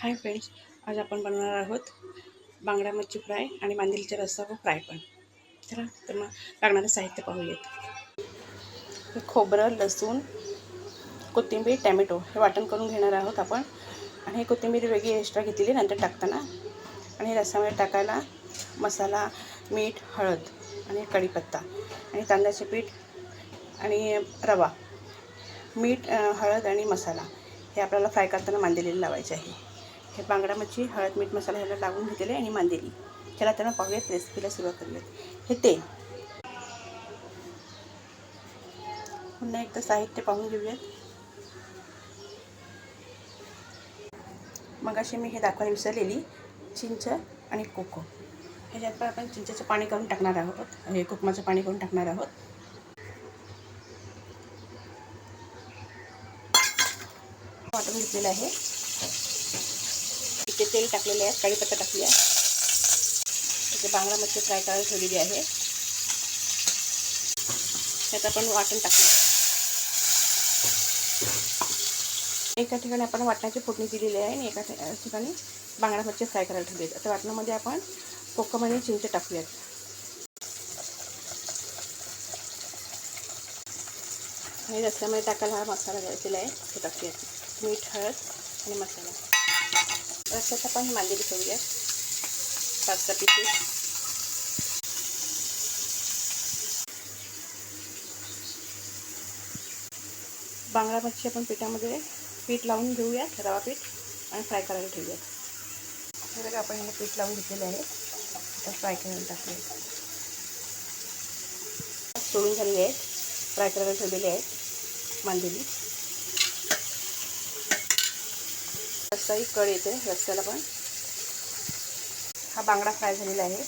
Hi friends आज आपण बनवणार आहोत बांगड्या मच्छी फ्राय आणि मांदेलीचा रस्सा व फ्राय पण. चला तर मग लागणारं साहित्य पाहूयात. खोबरं लसूण कोथिंबीर टॅमॅटो हे वाटण करून घेणार आहोत आपण. आणि हे कोथिंबीर वेगळी एक्स्ट्रा घेतलेली नंतर टाकताना. आणि रस्सामध्ये टाकायला मसाला मीठ हळद आणि कढीपत्ता आणि तांदळाचे पीठ आणि रवा मीठ हळद आणि मसाला हे आपल्याला फ्राय करताना मांदेलीला लावायचे आहे. हे बांगडा मच्छी हळद मीठ मसाला ह्याला लागून घेतलेले आणि मांदेली. चला तर मग पाहूयात रेसिपीला सुरुवात करूयात. हे तेल. पुन्हा एकदा साहित्य पाहून घेऊयात. मग अशी मी हे दाखवायला विसरलेली. चिंच आणि कोको. ह्याच्यात पण आपण चिंचेचं पाणी करून टाकणार आहोत. हे कोकमाचं पाणी करून टाकणार आहोत. वाटून घेतलेलं आहे. ते तेल टाकलेले आहे कढीपत्ता टाकली आहे. इथे बांगडा मच्छी फ्राय करायला ठेवलेली आहे. त्यात आपण वाटण टाकलं एका ठिकाणी आपण वाटणाची फोडणी दिलेली आहे आणि एका ठिकाणी बांगडा मच्छी फ्राय करायला ठेवली आहे. आता वाटणामध्ये आपण कोकम आणि चिंच टाकूयात. आणि रस्त्यामध्ये टाकायला हा मसाला घ्यायचा आहे तो टाकूयात. मीठ हळद आणि मसाला. रस्त्यात आपण मांदेली ठेवूयात पाच सहा पीसेस बांगडा मच्छी आपण पिठामध्ये पीठ लावून घेऊयात रवा पीठ आणि फ्राय करायला ठेवूयात हे बघा आपण हे पीठ लावून घेतलेलं आहे. आता फ्राय करायला टाकूया. सोडून झालेले आहेत. फ्राय करायला ठेवलेले आहेत. मांदेली रस्साही कळ येते रस्त्याला पण. हा बांगडा फ्राय झालेला आहे.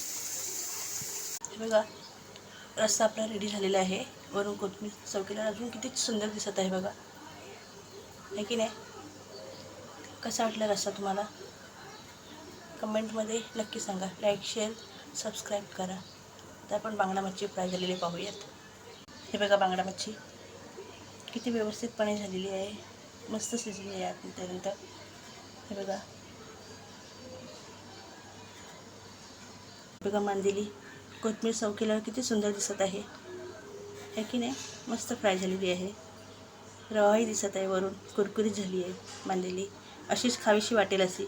हे बघा रस्सा आपला रेडी झालेला आहे. वरून कोथमीर चौकीला अजून किती सुंदर दिसत आहे बघा. आहे की नाही? कसा वाटला रस्सा तुम्हाला? कमेंटमध्ये नक्की सांगा. लाईक शेअर सबस्क्राईब करा. तर आपण बांगडा मच्छी फ्राय झालेली पाहूयात. हे बघा बांगडा मच्छी. किती व्यवस्थितपणे झालेली आहे. मस्त शिजली आहे आतमध्ये. त्यानंतर हे बघा बघा मांदेली कोथमीर चौकीला किती सुंदर दिसत आहे. है की नाही? मस्त फ्राय झालेली आहे. रवाही दिसत आहे वरून कुरकुरीत झाली आहे मांदेली अशीच खावीशी वाटेल अशी.